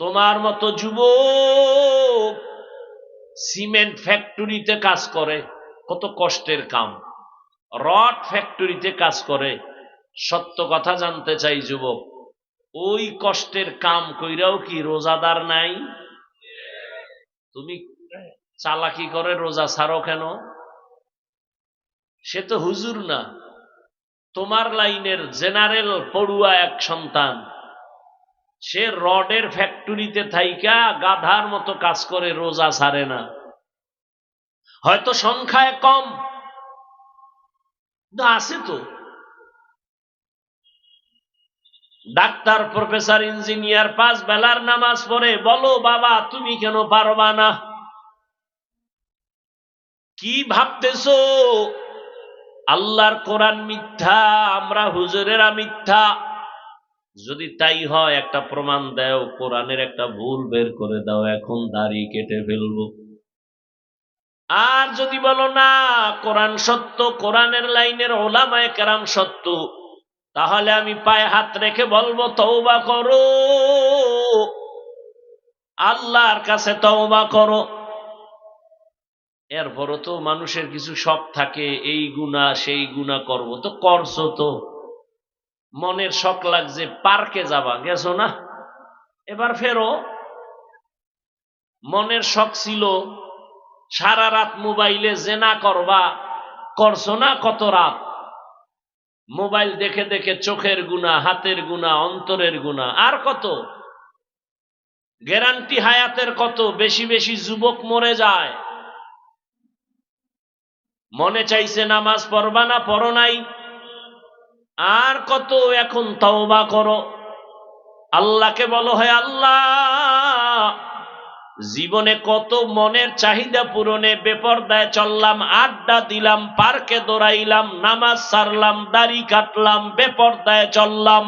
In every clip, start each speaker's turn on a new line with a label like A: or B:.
A: তোমার মতো যুবক সিমেন্ট ফ্যাক্টরিতে কাজ করে, কত কষ্টের কাম। রড ফ্যাক্টরিতে কাজ করে, সত্য কথা জানতে চাই যুবক, ওই কষ্টের কাম কইরাও কি রোজাদার নাই? তুমি চালাকি করে, রোজা ছাড়ো কেন? সে তো হুজুর না, তোমার লাইনের জেনারেল পড়ুয়া এক সন্তান। সে রডের ফ্যাক্টরিতে থাইকা গাধার মতো কাজ করে, রোজা ছাড়ে না। হয়তো সংখ্যায় কম। আছে তো। ডাক্তার, প্রফেসর, ইঞ্জিনিয়ার, পাঁচ বেলার নামাজ পড়ে, বলো বাবা, তুমি কেন পারবা না? কি ভাবতেছো? আল্লাহর কোরআন মিথ্যা, আমরা হুজুরেরা মিথ্যা। যদি তাই হয়, একটা প্রমাণ দাও, কোরআনের একটা ভুল বের করে দাও, এখন দাড়ি কেটে ফেলব। আর যদি বলো না, কোরআন সত্য, কোরআনের লাইনের ওলামায় কেরাম সত্য, তাহলে আমি পায়ে হাত রেখে বলব, তওবা করো। আল্লাহর কাছে তওবা করো। এরপরও তো মানুষের কিছু শখ থাকে, এই গুণা সেই গুণা করব। তো করছ তো। মনের শখ লাগছে, পার্কে যাবা, গেছো না? এবার ফেরো। মনের শখ ছিল, সারা রাত মোবাইলে জেনা করবা, করছ না কত রাত? মোবাইল দেখে দেখে চোখের গুণা, হাতের গুণা, অন্তরের গুণা, আর কত? গ্যারান্টি হায়াতের কত? বেশি বেশি যুবক মরে যায়। মনে চাইছে নামাজ পড়বা না, পড়ো নাই। আর কত এখন তওবা করো? আল্লাহকে বলো হয় আল্লাহ, জীবনে কত মনের চাহিদা পূরণে বেপরদায় চললাম, আড্ডা দিলাম, পার্কে দৌড়াইলাম, নামাজ সারলাম, দাড়ি কাটলাম, বেপরদায় চললাম।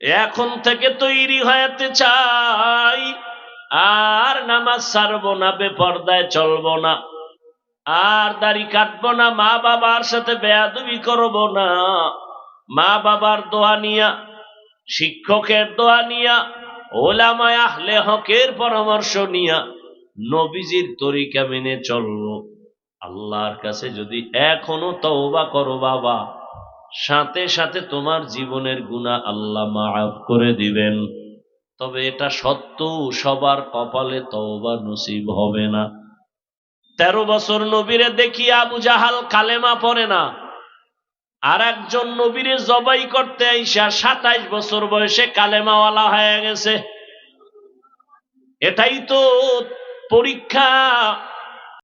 A: এখন থেকে তৈরি হয়েতে চাই, আর নামাজ সারবো না, বেপরদায় চলবো না। আর দাড়ি কাটবো না, মা বাবার সাথে বেয়াদবি করব না। মা বাবার দোয়া নিয়া, শিক্ষকের দোয়া নিয়া, ওলামায় আহলে হকের পরামর্শ নিয়া নবীজির তরিকা মেনে চলবো। আল্লাহর কাছে যদি এখনও তওবা করো বাবা, সাথে সাথে তোমার জীবনের গুণা আল্লাহ মাফ করে দিবেন। তবে এটা সত্য সবার কপালে তওবা নসিব হবে না। তেরো বছর নবীরে দেখি আবু জাহাল কালেমা পড়ে না। আর একজন নবীরে জবাই করতে আইসা সাতাইশ বছর বয়সে কালেমাওয়ালা হয়ে গেছে। এটাই তো পরীক্ষা